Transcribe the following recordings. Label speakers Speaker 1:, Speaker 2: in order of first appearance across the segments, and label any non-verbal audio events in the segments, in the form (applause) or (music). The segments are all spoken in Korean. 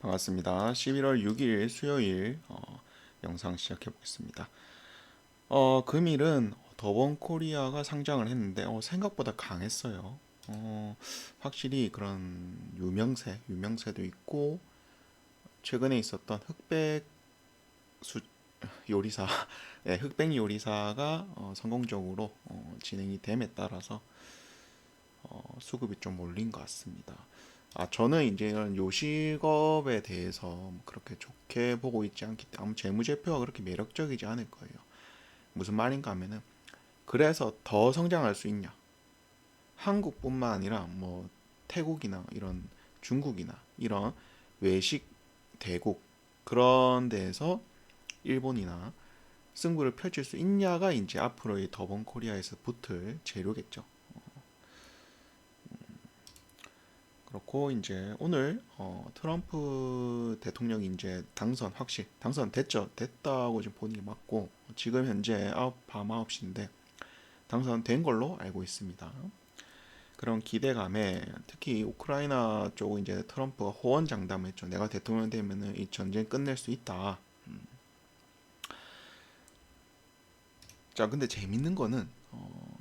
Speaker 1: 반갑습니다. 11월 6일 수요일 어, 영상 시작해 보겠습니다. 어, 금일은 더본 코리아가 상장을 했는데 어, 생각보다 강했어요. 어, 확실히 그런 유명세, 유명세도 있고 최근에 있었던 흑백 수 요리사, (laughs) 네, 흑백 요리사가 어, 성공적으로 어, 진행이 됨에 따라서 어, 수급이 좀 몰린 것 같습니다. 아, 저는 이제 이런 요식업에 대해서 뭐 그렇게 좋게 보고 있지 않기 때문에 재무제표가 그렇게 매력적이지 않을 거예요. 무슨 말인가 하면은 그래서 더 성장할 수 있냐? 한국뿐만 아니라 뭐 태국이나 이런 중국이나 이런 외식 대국 그런 데에서 일본이나 승부를 펼칠 수 있냐가 이제 앞으로의 더본 코리아에서 붙을 재료겠죠. 그렇고 이제 오늘 어, 트럼프 대통령이 이제 당선 확실 당선 됐죠 됐다고 지금 게 맞고 지금 현재 아홉 밤 9시인데 당선된 걸로 알고 있습니다. 그런 기대감에 특히 우크라이나 쪽은 이제 트럼프가 호언 장담했죠. 내가 대통령 되면은 이 전쟁 끝낼 수 있다. 음. 자, 근데 재밌는 거는 어,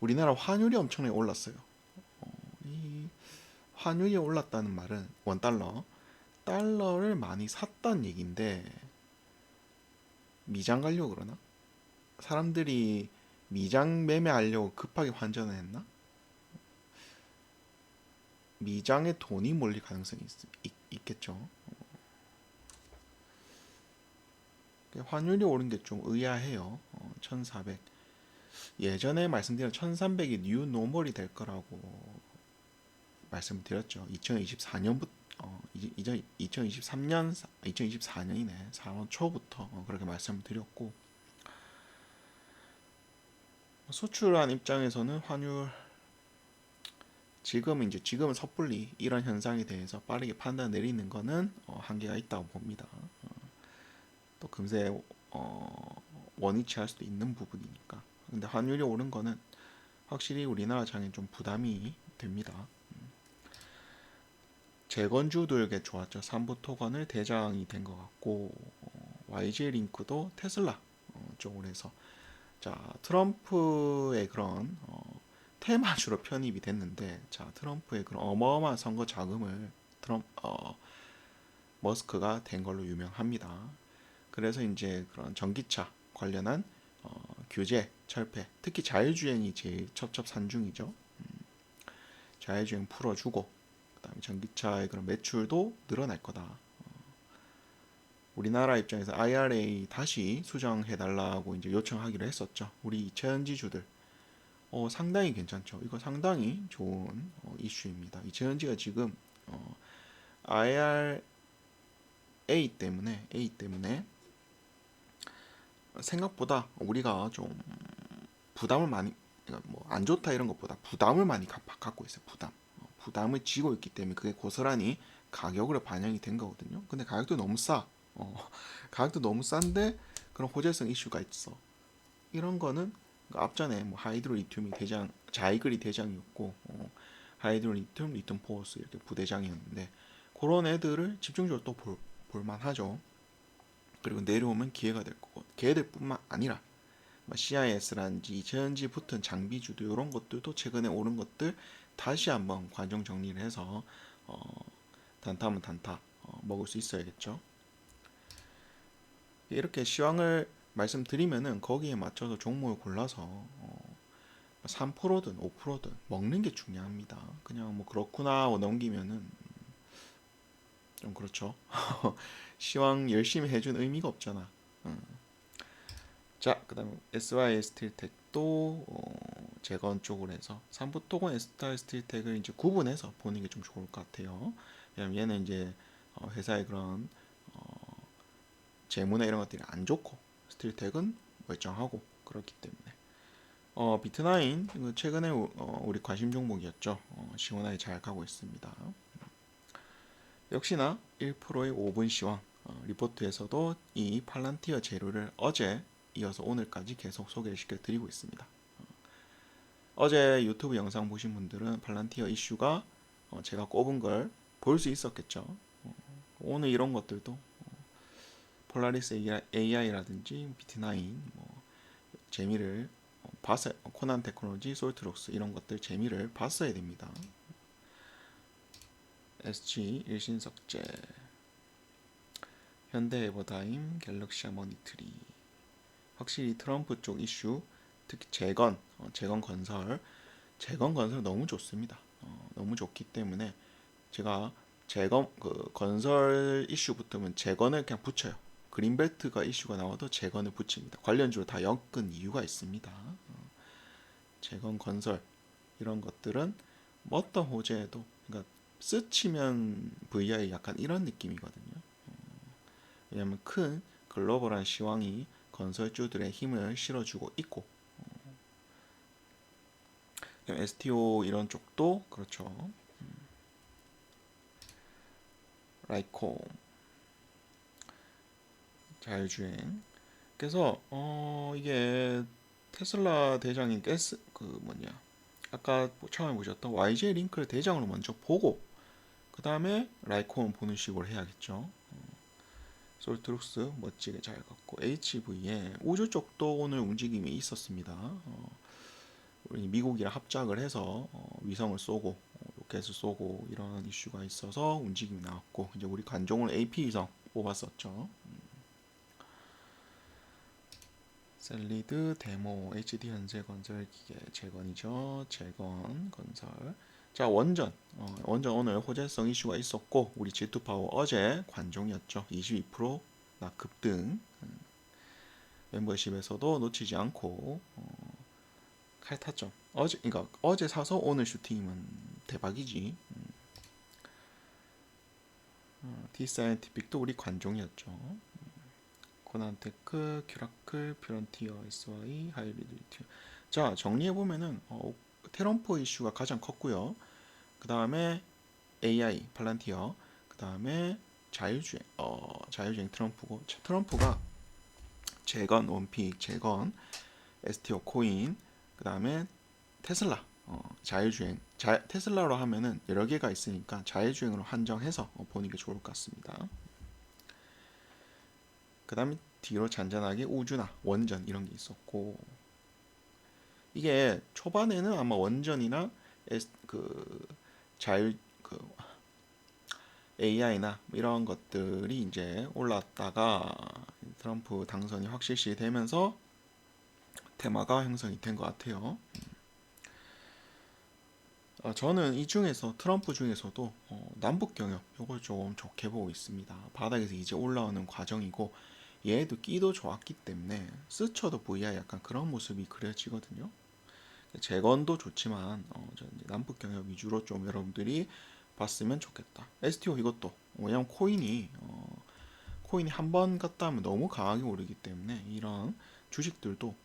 Speaker 1: 우리나라 환율이 엄청나게 올랐어요. 이 환율이 올랐다는 말은 원 달러, 달러를 많이 샀다는 얘긴데 미장 가려고 그러나? 사람들이 미장 매매하려고 급하게 환전을 했나? 미장에 돈이 몰릴 가능성이 있, 있, 겠죠 환율이 오른 게 좀 의아해요. 어, 1400. 예전에 말씀드린 1300이 뉴 노멀이 될 거라고 말씀드렸죠. 2024년부터 어, 이제 2023년 2024년이네. 4월 초부터 어, 그렇게 말씀드렸고 수출한 입장에서는 환율 지금 이제 지금은 섣불리 이런 현상에 대해서 빠르게 판단 내리는 거는 어, 한계가 있다고 봅니다. 어, 또 금세 어, 원위치 할 수도 있는 부분이니까. 근데 환율이 오른 거는 확실히 우리나라 장에 좀 부담이 됩니다. 재건주들에게 좋았죠. 삼부토건을 대장이 된 것 같고 어, YG 링크도 테슬라 어, 쪽으로 해서 자 트럼프의 그런 어, 테마주로 편입이 됐는데 자 트럼프의 그런 어마어마한 선거 자금을 트럼 어, 머스크가 된 걸로 유명합니다. 그래서 이제 그런 전기차 관련한 어, 규제, 철폐, 특히 자율주행이 제일 첩첩산중이죠. 음, 자율주행 풀어주고 그다음에 전기차의 그런 매출도 늘어날 거다. 어, 우리나라 입장에서 IRA 다시 수정해 달라고 이제 요청하기로 했었죠. 우리 이채연지주들 어, 상당히 괜찮죠. 이거 상당히 좋은 어, 이슈입니다. 이채연지가 지금 어, IRA 때문에 A 때문에 생각보다 우리가 좀 부담을 많이 그러니까 뭐 안 좋다 이런 것보다 부담을 많이 갖고 있어요. 부담. 부담을 지고 있기 때문에 그게 고스란히 가격으로 반영이 된 거거든요. 근데 가격도 너무 싸. 어, (laughs) 가격도 너무 싼데 그런 호재성 이슈가 있어. 이런 거는 그 앞전에 뭐 하이드로 리튬이 대장, 자이글이 대장이었고 어, 하이드로 리튬, 리튬 포어스 이렇게 부대장이었는데 그런 애들을 집중적으로 또 볼, 볼만하죠. 그리고 내려오면 기회가 될 거고 걔들뿐만 아니라 뭐 CIS라든지 전지 붙은 장비주도 이런 것들도 최근에 오른 것들 다시 한번 과정 정리를 해서 어, 단타면 단타 어, 먹을 수 있어야겠죠. 이렇게 시황을 말씀드리면은 거기에 맞춰서 종목을 골라서 어, 3%든 5%든 먹는 게 중요합니다. 그냥 뭐 그렇구나 하고 넘기면은 좀 그렇죠. (laughs) 시황 열심히 해준 의미가 없잖아. 음. 자, 그 다음에 SY 스틸텍도 어, 재건 쪽으로 해서 삼부토건 에스타 스틸텍을 이제 구분해서 보는 게 좀 좋을 것 같아요. 왜냐면 얘는 이제 어, 회사의 그런 어, 재무나 이런 것들이 안 좋고 스틸텍은 멀쩡하고 그렇기 때문에 어, 비트나인 최근에 어, 우리 관심 종목이었죠. 어, 시원하게 잘 가고 있습니다. 역시나 1%의 5분 시황 어, 리포트에서도 이 팔란티어 재료를 어제 이어서 오늘까지 계속 소개시켜 드리고 있습니다. 어제 유튜브 영상 보신 분들은 팔란티어 이슈가 어, 제가 꼽은 걸 볼 수 있었겠죠. 오늘 이런 것들도 어, 폴라리스 AI라든지 BT9 뭐 재미를 어, 봤어요. 코난 테크놀로지, 솔트록스 이런 것들 재미를 봤어야 됩니다. SG 일신석재 현대 에버다임 갤럭시 모니터리 확실히 트럼프 쪽 이슈 특히 재건 어, 재건 건설 재건 건설 너무 좋습니다. 어, 너무 좋기 때문에 제가 재건 그 건설 이슈 붙으면 재건을 그냥 붙여요. 그린벨트가 이슈가 나와도 재건을 붙입니다. 관련주로 다 엮은 이유가 있습니다. 어, 재건 건설 이런 것들은 뭐 어떤 호재에도 그러니까 스치면 VI 약간 이런 느낌이거든요. 어, 왜냐하면 큰 글로벌한 시황이 건설주들의 힘을 실어주고 있고 어, STO 이런 쪽도 그렇죠. 음. 라이콤 자율주행 그래서 어 이게 테슬라 대장인 가스 그 뭐냐 아까 처음에 보셨던 YJ 링크를 대장으로 먼저 보고 그 다음에 라이콤 보는 식으로 해야겠죠. 어, 솔트룩스 멋지게 잘 갔고 HV에 우주 쪽도 오늘 움직임이 있었습니다. 어, 미국이랑 합작을 해서 어, 위성을 쏘고 어, 로켓을 쏘고 이런 이슈가 있어서 움직임이 나왔고 이제 우리 관종을 AP 위성 뽑았었죠. 셀리드 데모 HD 현재 건설 기계 재건이죠. 재건 건설. 자 원전 어, 원전 오늘 호재성 이슈가 있었고 우리 G2 파워 어제 관종이었죠. 22%나 급등. 음. 멤버십에서도 놓치지 않고 어, 칼타점. 어제 그러니까 어제 사서 오늘 슈팅이면 대박이지. 음. 어, 디사이언티픽도 우리 관종이었죠. 고난테크, 큐라클, 퓨런티어, SY, 하이브리드. 자 정리해 보면은 어, 테럼포 이슈가 가장 컸고요. 그 다음에 AI, 팔란티어, 그 다음에 자율주행, 어, 자율주행 트럼프고 트럼프가 재건 원픽, 재건, STO 코인, 그 다음에 테슬라, 어, 자율주행. 자, 테슬라로 하면은 여러 개가 있으니까 자율주행으로 한정해서 어, 보는 게 좋을 것 같습니다. 그 다음에 뒤로 잔잔하게 우주나 원전 이런 게 있었고 이게 초반에는 아마 원전이나 S, 그 자율 그 AI나 이런 것들이 이제 올랐다가 트럼프 당선이 확실시 되면서 테마가 형성이 된 것 같아요. 어, 저는 이 중에서 트럼프 중에서도 어, 남북 경협 이걸 좀 좋게 보고 있습니다. 바닥에서 이제 올라오는 과정이고 얘도 끼도 좋았기 때문에 스쳐도 VI 약간 그런 모습이 그려지거든요. 재건도 좋지만 어, 남북 경협 위주로 좀 여러분들이 봤으면 좋겠다. STO 이것도 왜냐면 코인이 어, 코인이 한 번 갔다 하면 너무 강하게 오르기 때문에 이런 주식들도 어,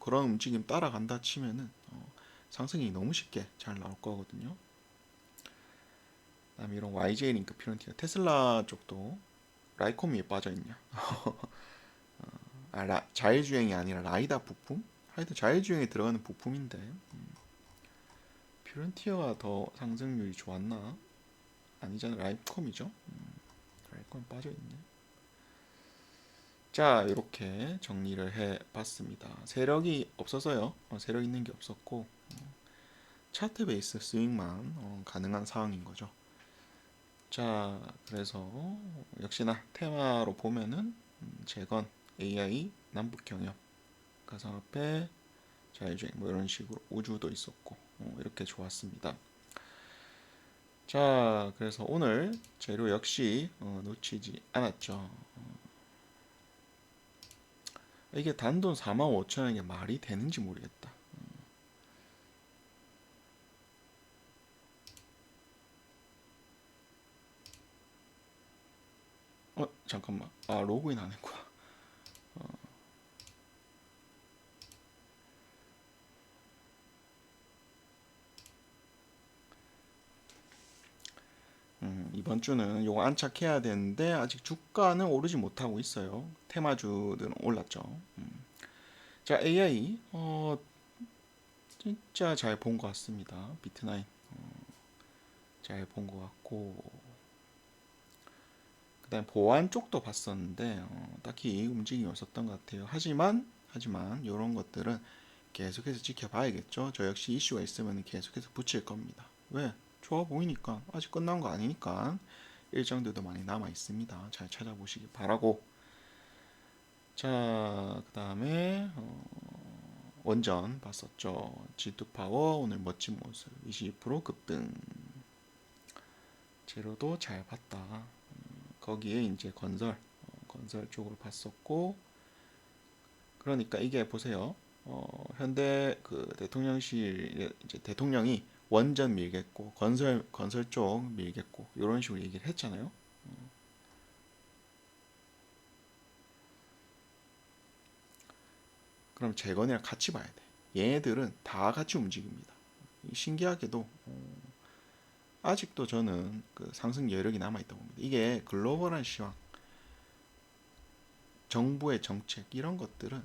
Speaker 1: 그런 움직임 따라간다 치면은 어, 상승이 너무 쉽게 잘 나올 거거든요. 그다음에 이런 YJ 링크 피런티가 테슬라 쪽도 라이콤이 빠져 있냐? (laughs) 아, 라, 자율주행이 아니라 라이다 부품? 하여튼 자율주행에 들어가는 부품인데 음. 퓨런티어가 더 상승률이 좋았나? 아니잖아 라이콤이죠. 음. 라이콤 빠져 있네. 자 이렇게 정리를 해 봤습니다. 세력이 없어서요. 어, 세력 있는 게 없었고 어, 차트 베이스 스윙만 어, 가능한 상황인 거죠. 자 그래서 역시나 테마로 보면은 음, 재건 AI 남북 경협 가상화폐 자율주행 뭐 이런 식으로 우주도 있었고 어, 이렇게 좋았습니다. 자 그래서 오늘 재료 역시 어, 놓치지 않았죠. 어, 이게 단돈 45,000원이 말이 되는지 모르겠다. 어 잠깐만 아 로그인 안 했구나. 음, 이번 주는 요거 안착해야 되는데 아직 주가는 오르지 못하고 있어요. 테마주들은 올랐죠. 음. 자 AI 어, 진짜 잘 본 것 같습니다. 비트나인 어, 잘본 것 같고 그다음 보안 쪽도 봤었는데 어, 딱히 움직임이 없었던 것 같아요. 하지만 하지만 이런 것들은 계속해서 지켜봐야겠죠. 저 역시 이슈가 있으면 계속해서 붙일 겁니다. 왜? 좋아 보이니까 아직 끝난 거 아니니까 일정들도 많이 남아 있습니다. 잘 찾아보시기 바라고. 자, 그 다음에 어, 원전 봤었죠. G2 파워 오늘 멋진 모습 22% 급등. 제로도 잘 봤다. 음, 거기에 이제 건설 어, 건설 쪽으로 봤었고 그러니까 이게 보세요. 어, 현대 그 대통령실 이제 대통령이 원전 밀겠고 건설 건설 쪽 밀겠고 이런 식으로 얘기를 했잖아요. 그럼 재건이랑 같이 봐야 돼. 얘네들은 다 같이 움직입니다. 신기하게도 어, 아직도 저는 그 상승 여력이 남아 있다고 봅니다. 이게 글로벌한 시황, 정부의 정책 이런 것들은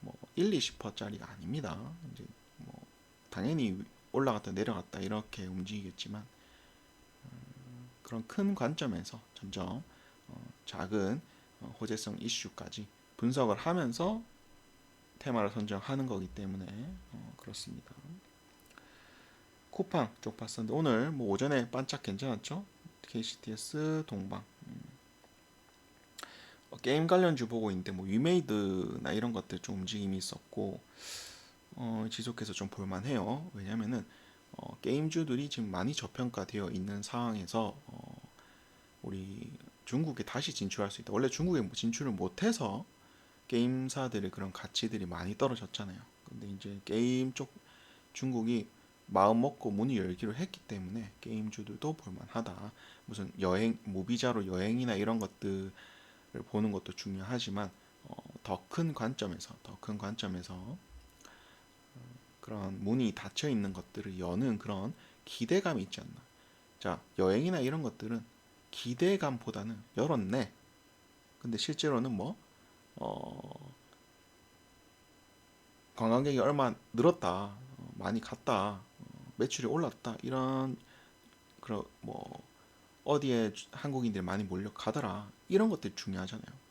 Speaker 1: 뭐 1, 20%짜리가 아닙니다. 이제 뭐 당연히 올라갔다 내려갔다 이렇게 움직이겠지만 음, 그런 큰 관점에서 점점 어, 작은 어, 호재성 이슈까지 분석을 하면서 테마를 선정하는 거기 때문에 어, 그렇습니다. 쿠팡 쪽 봤었는데 오늘 뭐 오전에 반짝 괜찮았죠? KCTS 동방 음. 어, 게임 관련주 보고 있는데 뭐 위메이드나 이런 것들 좀 움직임이 있었고 어, 지속해서 좀 볼만해요. 왜냐면은 어, 게임주들이 지금 많이 저평가되어 있는 상황에서 어, 우리 중국에 다시 진출할 수 있다. 원래 중국에 뭐 진출을 못해서 게임사들의 그런 가치들이 많이 떨어졌잖아요. 근데 이제 게임 쪽 중국이 마음 먹고 문이 열기로 했기 때문에 게임주들도 볼만하다. 무슨 여행, 무비자로 여행이나 이런 것들을 보는 것도 중요하지만 어, 더 큰 관점에서 더 큰 관점에서 어, 그런 문이 닫혀 있는 것들을 여는 그런 기대감이 있지 않나. 자, 여행이나 이런 것들은 기대감보다는 열었네. 근데 실제로는 뭐 어, 관광객이 얼마 늘었다, 어, 많이 갔다, 어, 매출이 올랐다 이런 그런 뭐 어디에 한국인들이 많이 몰려 가더라 이런 것들이 중요하잖아요.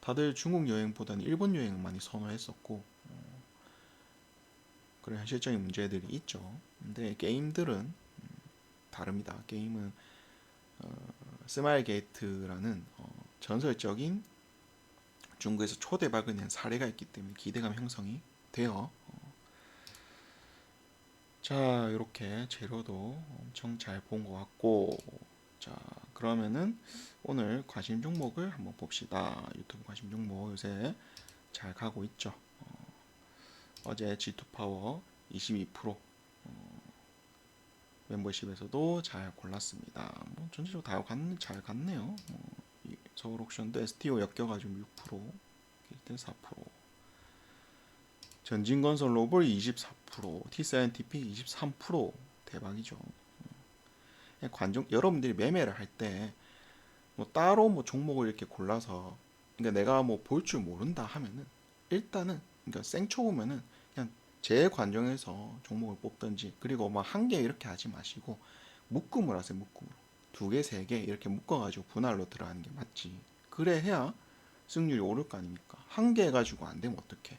Speaker 1: 다들 중국 여행보다는 일본 여행을 많이 선호했었고 어, 그런 현실적인 문제들이 있죠. 근데 게임들은 음, 다릅니다. 게임은 어, 스마일 게이트라는 어, 전설적인 중국에서 초대박을 낸 사례가 있기 때문에 기대감 형성이 돼요. 어. 자, 이렇게 재료도 엄청 잘 본 것 같고, 자, 그러면은 오늘 관심 종목을 한번 봅시다. 유튜브 관심 종목 요새 잘 가고 있죠. 어, 제 G2 파워 22% 어, 멤버십에서도 잘 골랐습니다. 뭐 전체적으로 다잘 갔네요. 어. 서울 옥션도 STO 엮여가지고 6%, 길때 4%, 전진건설 로벌 24%, T사이언티픽 23% 대박이죠. 음. 관중 여러분들이 매매를 할 때 뭐 따로 뭐 종목을 이렇게 골라서 그러니까 내가 뭐 볼 줄 모른다 하면은 일단은 그러니까 생초보면은 제 관정에서 종목을 뽑든지 그리고 막 한 개 이렇게 하지 마시고 묶음을 하세요 묶음으로 두 개, 세 개 이렇게 묶어가지고 분할로 들어가는 게 맞지. 그래 해야 승률이 오를 거 아닙니까? 한개 해가지고 안 되면 어떡해?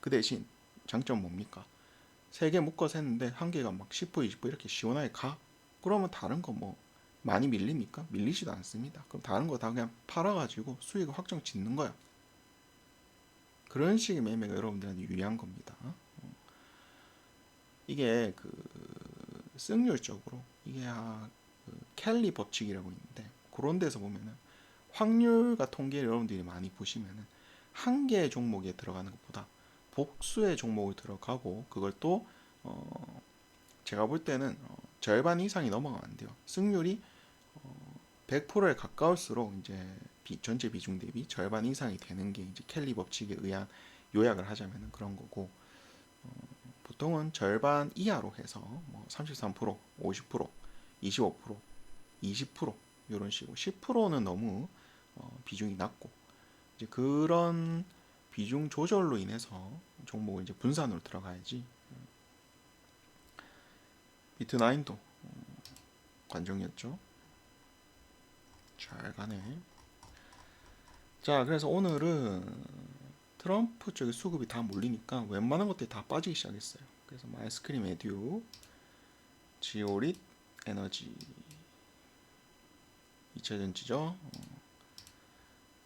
Speaker 1: 그 대신 장점 뭡니까? 세 개 묶어서 했는데 한 개가 막 10%, 20% 이렇게 시원하게 가? 그러면 다른 거 뭐 많이 밀립니까? 밀리지도 않습니다. 그럼 다른 거 다 그냥 팔아가지고 수익을 확정 짓는 거야. 그런 식의 매매가 여러분들한테 유리한 겁니다. 어? 이게 그 승률적으로 이게 아, 그 켈리 법칙이라고 있는데 그런 데서 보면은 확률과 통계를 여러분들이 많이 보시면은 한 개의 종목에 들어가는 것보다 복수의 종목을 들어가고 그걸 또 어, 제가 볼 때는 어, 절반 이상이 넘어가면 안 돼요. 승률이 어, 100%에 가까울수록 이제 비, 전체 비중 대비 절반 이상이 되는 게 이제 켈리 법칙에 의한 요약을 하자면 그런 거고 어, 보통은 절반 이하로 해서 뭐 33%, 50%, 25%, 20% 이런 식으로 10%는 너무 어, 비중이 낮고 이제 그런 비중 조절로 인해서 종목을 이제 분산으로 들어가야지 비트 9도 어, 관종이었죠. 잘 가네. 자, 그래서 오늘은 트럼프 쪽에 수급이 다 몰리니까 웬만한 것들이 다 빠지기 시작했어요. 그래서 뭐 아이스크림 에듀, 지오릿, 에너지, 2차전지죠. 어,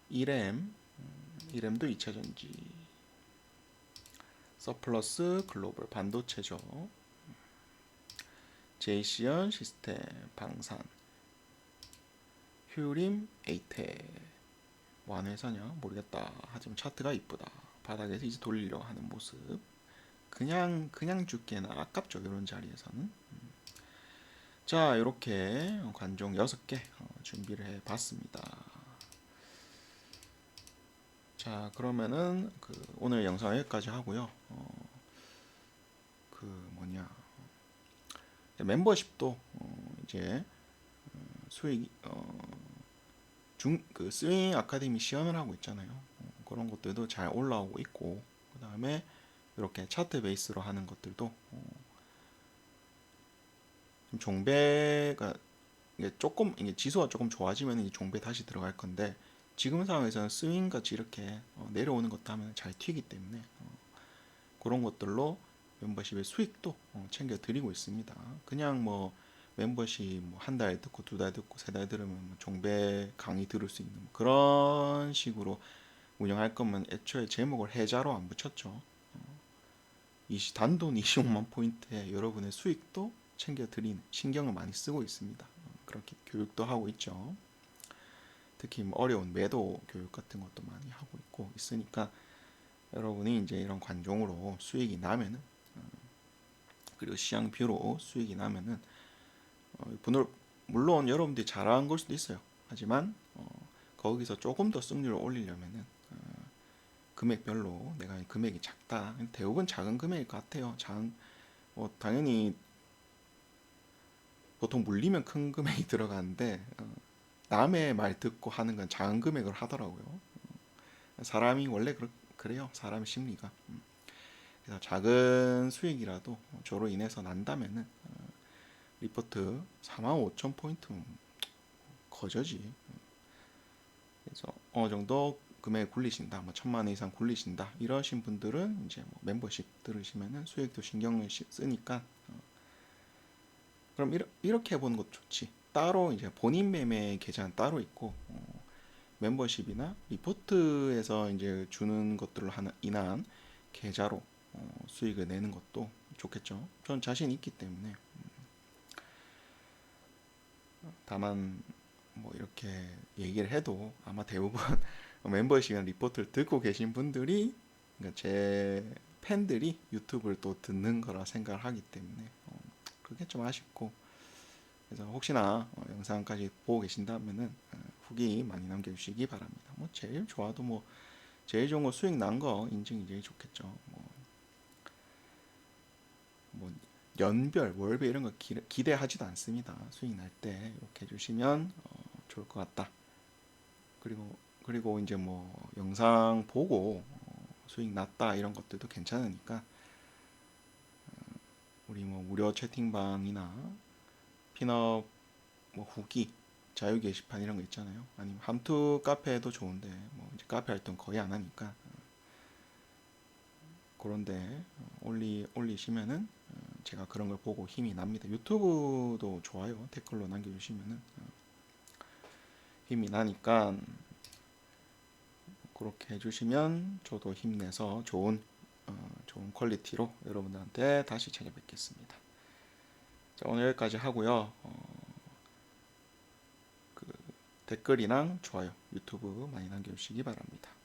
Speaker 1: 이램, 음, 이램도 2차전지. 서플러스 글로벌 반도체죠. 제이시언 시스템 방산 휴림 에이테 뭐 하는 회사냐 모르겠다. 하지만 차트가 이쁘다. 바닥에서 이제 돌리려고 하는 모습. 그냥 그냥 죽기에는 아깝죠 이런 자리에서는. 음. 자 이렇게 관종 6개 어, 준비를 해 봤습니다. 자 그러면은 그 오늘 영상 여기까지 하고요. 어, 그 뭐냐. 멤버십도 어, 이제 어, 수익 중그 스윙 아카데미 시연을 하고 있잖아요. 어, 그런 것들도 잘 올라오고 있고 그 다음에 이렇게 차트 베이스로 하는 것들도 어, 좀 종배가 이게 조금 이게 지수가 조금 좋아지면 이 종배 다시 들어갈 건데 지금 상황에서는 스윙 같이 이렇게 어, 내려오는 것도 하면 잘 튀기 때문에 어, 그런 것들로 멤버십의 수익도 어, 챙겨 드리고 있습니다. 그냥 뭐 멤버십 뭐 한 달 듣고 두 달 듣고 세 달 들으면 뭐 종배 강의 들을 수 있는 뭐 그런 식으로 운영할 거면 애초에 제목을 해자로 안 붙였죠. 어, 이 단돈 (laughs) 25만 포인트에 여러분의 수익도 챙겨 드리는 신경을 많이 쓰고 있습니다. 어, 그렇게 교육도 하고 있죠. 특히 뭐 어려운 매도 교육 같은 것도 많이 하고 있고 있으니까 여러분이 이제 이런 관종으로 수익이 나면은 그리고 시향뷰로 수익이 나면은 어, 분을 물론 여러분들이 잘한 걸 수도 있어요. 하지만 어, 거기서 조금 더 승률을 올리려면은 어, 금액별로 내가 금액이 작다. 대부분 작은 금액일 것 같아요. 장, 뭐 당연히 보통 물리면 큰 금액이 (laughs) 들어가는데 어, 남의 말 듣고 하는 건 작은 금액을 하더라고요. 어, 사람이 원래 그렇, 그래요. 사람 심리가. 음. 그래서 작은 수익이라도 저로 인해서 난다면은 어, 리포트 45,000포인트면 거저지. 그래서 어느 정도 금액 굴리신다, 뭐 천만 원 이상 굴리신다 이러신 분들은 이제 뭐 멤버십 들으시면은 수익도 신경을 쓰니까 어. 그럼 이러, 이렇게 해보는 것도 좋지. 따로 이제 본인 매매 계좌는 따로 있고 어, 멤버십이나 리포트에서 이제 주는 것들로 하는 인한 계좌로 어, 수익을 내는 것도 좋겠죠. 전 자신 있기 때문에. 음. 다만 뭐 이렇게 얘기를 해도 아마 대부분 (laughs) 멤버십이나 리포트를 듣고 계신 분들이 그러니까 제 팬들이 유튜브를 또 듣는 거라 생각을 하기 때문에 어, 그게 좀 아쉽고 그래서 혹시나 어, 영상까지 보고 계신다면은 어, 후기 많이 남겨주시기 바랍니다. 뭐 제일 좋아도 뭐 제일 좋은 거 수익 난 거 인증이 제일 좋겠죠. 뭐, 뭐 연별, 월별 이런 거 기, 대하지도 않습니다. 수익 날 때 이렇게 해주시면 어, 좋을 것 같다. 그리고 그리고 이제 뭐 영상 보고 어, 수익 났다 이런 것들도 괜찮으니까 어, 우리 뭐 무료 채팅방이나 핀업 뭐 후기 자유 게시판 이런 거 있잖아요. 아니면 함투 카페도 좋은데 뭐 이제 카페 활동 거의 안 하니까 어, 그런데 어, 올리 올리시면은 제가 그런 걸 보고 힘이 납니다. 유튜브도 좋아요. 댓글로 남겨주시면은 어, 힘이 나니까 그렇게 해주시면 저도 힘내서 좋은 어, 좋은 퀄리티로 여러분들한테 다시 찾아뵙겠습니다. 자, 오늘 여기까지 하고요. 어, 그 댓글이랑 좋아요 유튜브 많이 남겨주시기 바랍니다.